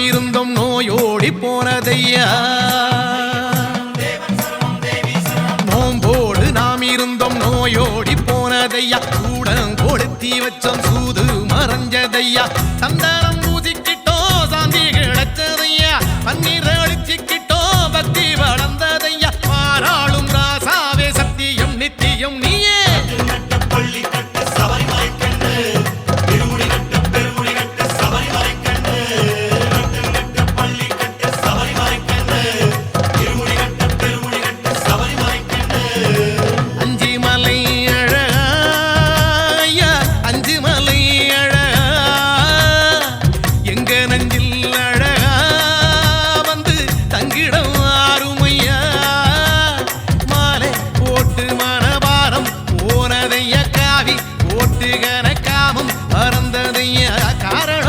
சர்வம் இருந்தும் நோயோடி போனதையா? நோம்போடு நாம் இருந்தோம் நோயோடி போனதையா? கூடம் கொடுத்தி வச்சோம் சூது மறைஞ்சதையா? சந்தானம் ஒட்டுகன காமம் பறந்ததைய காரணம்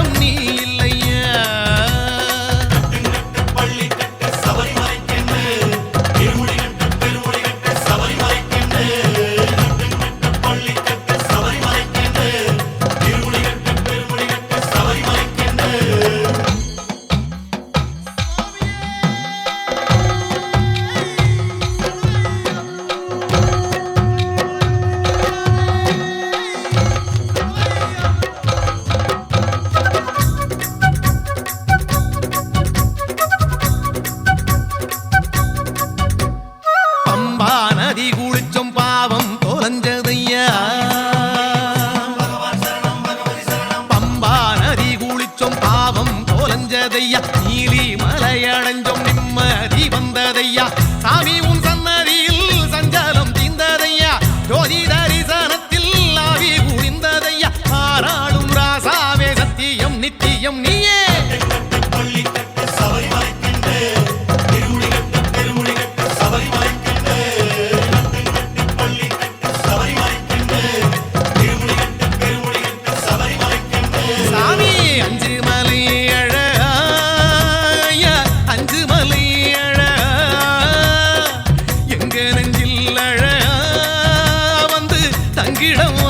yaktı 依然